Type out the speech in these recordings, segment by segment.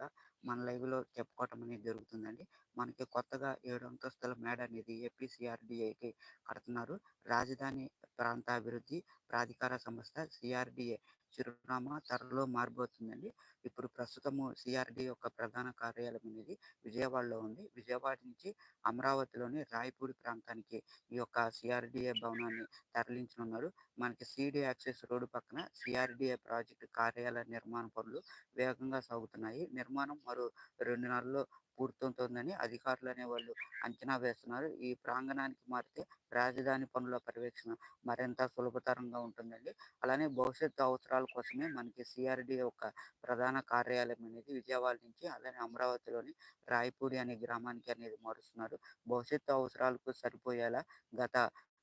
కూడా మన లైవ్లో చెప్పుకోవటం అనేది జరుగుతుందండి. మనకి కొత్తగా ఏడు అంతస్తుల మేడ అనేది ఏపీసీఆర్డీఏకి కడుతున్నారు. రాజధాని ప్రాంత అభివృద్ధి ప్రాధికార సంస్థ సిఆర్డిఏ చిరునామా త్వరలో మారిపోతుందండి ఇప్పుడు ప్రస్తుతము సిఆర్డి యొక్క ప్రధాన కార్యాలయం అనేది విజయవాడలో ఉంది. విజయవాడ నుంచి అమరావతిలోని రాయపూడి ప్రాంతానికి ఈ యొక్క సిఆర్డిఏ భవనాన్ని తరలించనున్నారు మనకి సిడి యాక్సెస్ రోడ్డు పక్కన సిఆర్డిఏ ప్రాజెక్టు కార్యాలయ నిర్మాణ పనులు వేగంగా సాగుతున్నాయి. నిర్మాణం మరో రెండు నెలల్లో పూర్తవుతుందని అధికారులు అనే వాళ్ళు అంచనా వేస్తున్నారు. ఈ ప్రాంగణానికి మారితే రాజధాని పనుల పర్యవేక్షణ మరింత సులభతరంగా ఉంటుందండి. అలానే భవిష్యత్తు అవసరాల కోసమే మనకి సిఆర్డి యొక్క ప్రధాన కార్యాలయం అనేది విజయవాడ నుంచి అలానే అమరావతిలోని రాయపూడి అనే గ్రామానికి అనేది మారుస్తున్నారు. భవిష్యత్తు అవసరాలకు సరిపోయేలా గత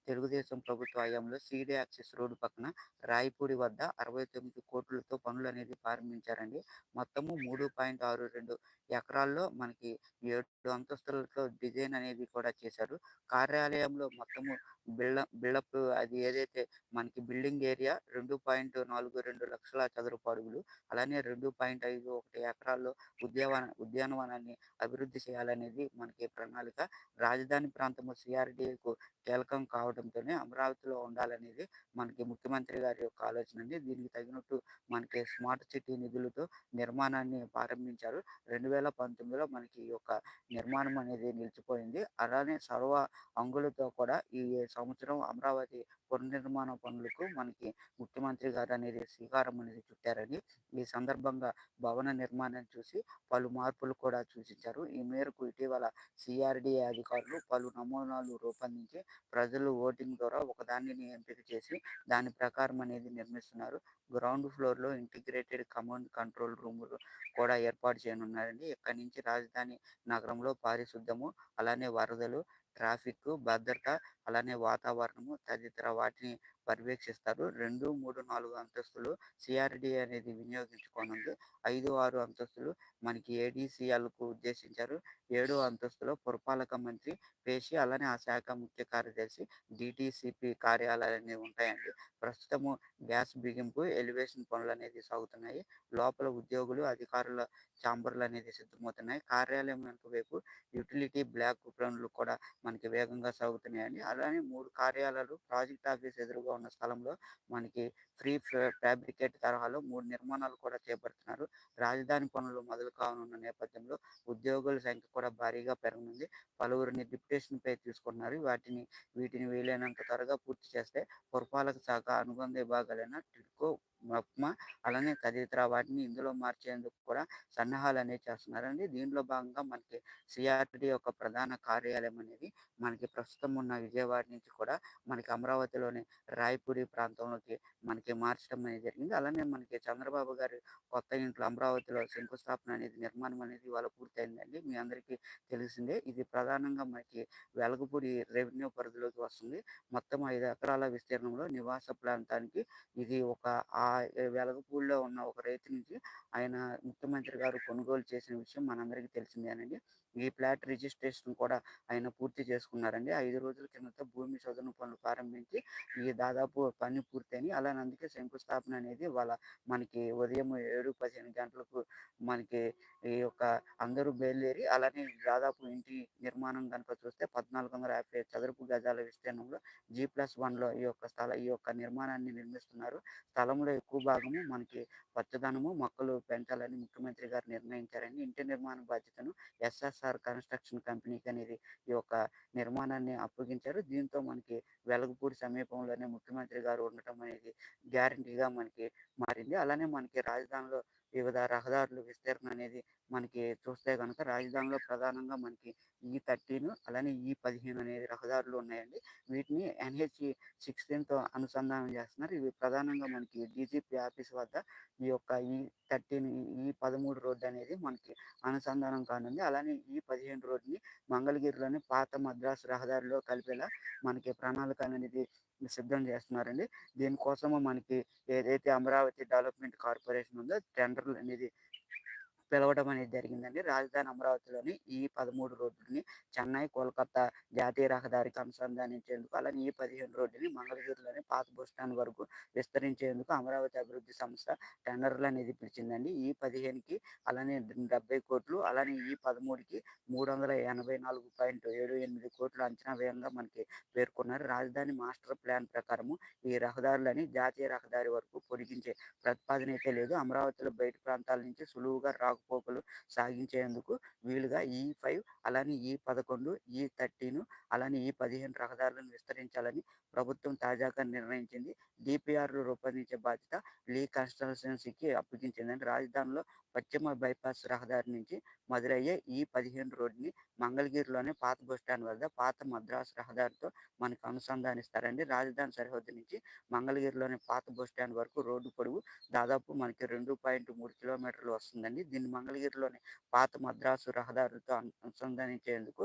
తెలుగుదేశం ప్రభుత్వ హయాంలో సిడి యాక్సెస్ రోడ్డు పక్కన రాయపూడి వద్ద అరవై తొమ్మిది కోట్లతో పనులు అనేది ప్రారంభించారండి. మొత్తము మూడు పాయింట్ ఆరు రెండు ఎకరాల్లో మనకి ఏడు అంతస్తులతో డిజైన్ అనేది కూడా చేశారు. కార్యాలయంలో మొత్తము బిల్డ బిల్డప్ అది ఏదైతే మనకి బిల్డింగ్ ఏరియా రెండు పాయింట్ నాలుగు రెండు లక్షల చదరపు అడుగులు. అలానే రెండు పాయింట్ ఐదు ఒకటి ఎకరాల్లో ఉద్యానవన ఉద్యానవనాన్ని అభివృద్ధి చేయాలనేది మనకి ప్రణాళిక. రాజధాని ప్రాంతము సిఆర్డీకు కీలకం కావడంతోనే అమరావతిలో ఉండాలనేది మనకి ముఖ్యమంత్రి గారి యొక్క ఆలోచన అండి. దీనికి తగినట్టు మనకి స్మార్ట్ సిటీ నిధులతో నిర్మాణాన్ని ప్రారంభించారు. రెండు వేల పంతొమ్మిదిలో మనకి ఈ యొక్క నిర్మాణం అనేది నిలిచిపోయింది. అలానే సర్వ అంగులతో కూడా ఈ సంవత్సరం అమరావతి పునర్నిర్మాణ పనులకు మనకి ముఖ్యమంత్రి గారు అనేది శ్రీకారం అనేది చుట్టారని ఈ సందర్భంగా భవన నిర్మాణాన్ని చూసి పలు మార్పులు కూడా సూచించారు. ఈ మేరకు ఇటీవల సిఆర్డిఏ అధికారులు పలు నమూనాలు రూపొందించి ప్రజలు ఓటింగ్ ద్వారా ఒకదానిని ఎంపిక చేసి దాని ప్రకారం అనేది నిర్మిస్తున్నారు. గ్రౌండ్ ఫ్లోర్లో ఇంటిగ్రేటెడ్ కమాండ్ కంట్రోల్ రూములు కూడా ఏర్పాటు చేయనున్నారండి. ఇక్కడి నుంచి రాజధాని నగరంలో పారిశుద్ధము అలానే వరదలు ట్రాఫిక్ భద్రత అలానే వాతావరణము తదితర వాటిని పర్యవేక్షిస్తారు. రెండు మూడు నాలుగు అంతస్తులు సిఆర్డి అనేది వినియోగించుకోనుంది. ఐదు ఆరు అంతస్తులు మనకి ఏడీసీఎల్కు ఉద్దేశించారు. ఏడు అంతస్తులో పురపాలక మంత్రి పేషి అలానే ఆ శాఖ ముఖ్య కార్యదర్శి డిటిసిపి కార్యాలయాలు ఉంటాయండి. ప్రస్తుతము గ్యాస్ బిగింపు ఎలివేషన్ పనులు అనేది సాగుతున్నాయి. లోపల ఉద్యోగులు అధికారుల ఛాంబర్లు అనేది సిద్ధమవుతున్నాయి. కార్యాలయం వైపు యూటిలిటీ బ్లాక్ పనులు కూడా మనకి వేగంగా సాగుతున్నాయండి. అలానే మూడు కార్యాలయాలు ప్రాజెక్ట్ ఆఫీస్ ఎదురుగా ఉన్న స్థలంలో మనకి ఫ్రీ ఫ్యాబ్రికేట్ తరహాలో మూడు నిర్మాణాలు కూడా చేపడుతున్నారు. రాజధాని పనులు మొదలు కానున్న నేపథ్యంలో ఉద్యోగుల సంఖ్య కూడా భారీగా పెరగనుంది. పలువురిని డిప్యుటేషన్ పై తీసుకున్నారు. వాటిని వీటిని వీలైనంత త్వరగా పూర్తి చేస్తే పురపాలక శాఖ అనుబంధ విభాగాలైన టిడ్కో మెప్మా అలానే తదితర వాటిని ఇందులో మార్చేందుకు కూడా సన్నాహాలు అనేవి చేస్తున్నారండి. దీంట్లో భాగంగా మనకి సిఆర్డి యొక్క ప్రధాన కార్యాలయం అనేది మనకి ప్రస్తుతం ఉన్న విజయవాడ నుంచి కూడా మనకి అమరావతిలోని రాయపూడి ప్రాంతంలోకి మనకి మార్చడం అనేది జరిగింది. అలానే మనకి చంద్రబాబు గారి కొత్త ఇంట్లో అమరావతిలో శంకుస్థాపన అనేది నిర్మాణం అనేది ఇవాళ పూర్తయిందండి. మీ అందరికీ తెలిసిందే. ఇది ప్రధానంగా మనకి వెలగపూడి రెవెన్యూ పరిధిలోకి వస్తుంది. మొత్తం ఐదు ఎకరాల విస్తీర్ణంలో నివాస ప్రాంతానికి ఇది ఒక వెలగపూడిలో ఉన్న ఒక రైతు నుంచి ఆయన ముఖ్యమంత్రి గారు కొనుగోలు చేసిన విషయం మనందరికీ తెలిసిందేనండి ఈ ప్లాట్ రిజిస్ట్రేషన్ కూడా ఆయన పూర్తి చేసుకున్నారండి. ఐదు రోజుల కిందట భూమి శోధన పనులు ప్రారంభించి ఈ దాదాపు పని పూర్తయినాయి. అలానే అందుకే శంకుస్థాపన అనేది వాళ్ళ మనకి ఉదయం ఏడు పదిహేను గంటలకు మనకి ఈ యొక్క అందరూ బయలుదేరి అలానే దాదాపు ఇంటి నిర్మాణం కనుక చూస్తే పద్నాలుగు వందల యాభై చదరపు గజాల విస్తీర్ణంలో జీ ప్లస్ వన్లో ఈ యొక్క స్థల ఈ యొక్క నిర్మాణాన్ని నిర్మిస్తున్నారు. స్థలంలో ఎక్కువ భాగము మనకి పచ్చదనము మొక్కలు పెంచాలని ముఖ్యమంత్రి గారు నిర్ణయించారని ఇంటి నిర్మాణ బాధ్యతను ఎస్ఎస్ఆర్ కన్స్ట్రక్షన్ కంపెనీకి అనేది ఈ యొక్క నిర్మాణాన్ని అప్పగించారు. దీంతో మనకి వెలగపూడి సమీపంలోనే ముఖ్యమంత్రి గారు ఉండటం అనేది గ్యారంటీగా మనకి మారింది. అలానే మనకి రాజధానిలో వివిధ రహదారులు విస్తీర్ణం అనేది మనకి చూస్తే కనుక రాజధానిలో ప్రధానంగా మనకి ఈ థర్టీన్ అలానే ఈ పదిహేను అనేది రహదారులు ఉన్నాయండి. వీటిని ఎన్హెచ్ సిక్స్టీన్తో అనుసంధానం చేస్తున్నారు. ఇవి ప్రధానంగా మనకి డీజీపీ ఆఫీస్ వద్ద ఈ యొక్క ఈ థర్టీన్ ఈ పదమూడు రోడ్డు అనేది మనకి అనుసంధానం కానుంది. అలానే ఈ పదిహేను రోడ్డుని మంగళగిరిలోని పాత మద్రాసు రహదారిలో కలిపేలా మనకి ప్రణాళిక అనేది సిద్ధం చేస్తున్నారండి. దీనికోసము మనకి ఏదైతే అమరావతి డెవలప్మెంట్ కార్పొరేషన్ ఉందో టెండర్ అనేది పిలవడం అనేది జరిగిందండి. రాజధాని అమరావతిలోని ఈ 13 రోడ్లని చెన్నై, కోల్కతా జాతీయ రహదారికి అనుసంధానించేందుకు, అలానే ఈ 15 రోడ్డుని మంగళగిరిలోని పాత బస్టాండ్ వరకు విస్తరించేందుకు అమరావతి అభివృద్ధి సంస్థ టెండర్లు అనేది పిలిచిందండి. ఈ 15కి అలానే 70,00,00,000 అలానే ఈ పదమూడుకి మూడు కోట్లు అంచనా వ్యయంగా మనకి పేర్కొన్నారు. రాజధాని మాస్టర్ ప్లాన్ ప్రకారము ఈ రహదారులని జాతీయ రహదారి వరకు పొడిగించే ప్రతిపాదన అయితే లేదు. అమరావతిలో బయట ప్రాంతాల నుంచి సులువుగా రాకపోకలు సాగించేందుకు వీలుగా ఈ ఫైవ్ అలానే ఈ11, ఈ13 అలానే ఈ15 రహదారులను విస్తరించాలని ప్రభుత్వం తాజాగా నిర్ణయించింది. డిపిఆర్లు రూపొందించే బాధ్యత లీ కన్సల్టెన్సీకి అప్పగించిందని రాజధానిలో పశ్చిమ బైపాస్ రహదారి నుంచి మొదలయ్యే ఈ 15 రోడ్డుని మంగళగిరిలోని పాత బస్ స్టాండ్ వద్ద పాత మద్రాసు రహదారితో మనకు అనుసంధానిస్తారండి. రాజధాని సరిహద్దు నుంచి మంగళగిరిలోని పాత బస్ స్టాండ్ వరకు రోడ్డు పొడవు దాదాపు మనకి 2.3 కిలోమీటర్లు వస్తుందండి. దీన్ని మంగళగిరిలోని పాత మద్రాసు రహదారులతో అనుసంధానించేందుకు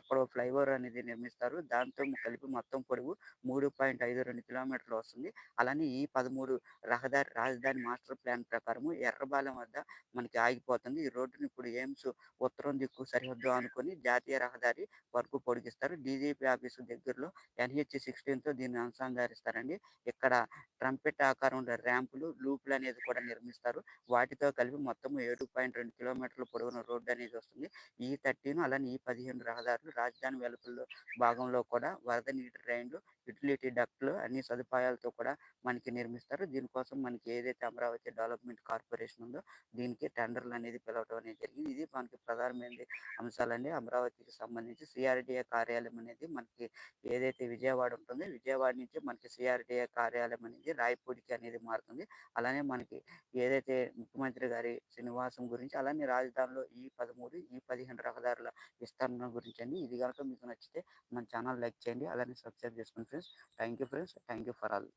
అక్కడ ఫ్లైఓవర్ అనేది నిర్మిస్తారు. దాంతో కలిపి మొత్తం పొడవు 3.52 కిలోమీటర్లు వస్తుంది. అలానే ఈ 13 రహదారి రాజధాని మాస్టర్ ప్లాన్ ప్రకారము ఎర్రబాలెం వద్ద మనకి ఆగిపోతుంది. ఈ రోడ్డుని ఇప్పుడు ఎయిమ్స్ ఉత్తరం దిక్కు సరిహద్దు అనుకుని జాతీయ రహదారి వరకు పొడిగిస్తారు. డీజీపీ ఆఫీసు దగ్గరలో ఎన్‌హెచ్ 16తో దీన్ని అనుసంధానిస్తారండి. ఇక్కడ ట్రంపెట్ ఆకారంలో ర్యాంపులు, లూప్‌లు అనేది కూడా నిర్మిస్తారు. వాటితో కలిపి మొత్తం 7.2 కిలోమీటర్ల పొడవున రోడ్డు అనేది వస్తుంది. ఈ13 అలానే ఈ15 రహదారులు రాజధాని వెలుపల భాగంలో కూడా వరద నీటి డ్రైన్లు, యుటిలిటీ డక్ట్‌లు అన్ని సదుపాయాలతో కూడా మనకి నిర్మిస్తారు. దీనికోసం మనకి ఏదైతే అమరావతి డెవలప్‌మెంట్ కార్పొరేషన్ ఉందో దీనికి టెండర్‌లు అనేది పిలవడం అనేది జరిగింది. ఇది మనకి ప్రధానమైన అంశాలండి. అమరావతికి సంబంధించి సిఆర్డిఏ కార్యాలయం అనేది మనకి ఏదైతే విజయవాడ ఉంటుందో విజయవాడ నుంచి మనకి సిఆర్డిఏ కార్యాలయం అనేది రాయపూడికి అనేది మారుతుంది. అలానే మనకి ఏదైతే ముఖ్యమంత్రి గారి నివాసం గురించి అలానే రాజధానిలో ఈ 13, ఈ 15 రహదారుల విస్తరణ అండి ఇది గనుక మీకు నచ్చితే మన ఛానల్ లైక్ చేయండి. అలానే సబ్స్క్రైబ్ చేసుకోండి friends. Thank you friends. Thank you for all.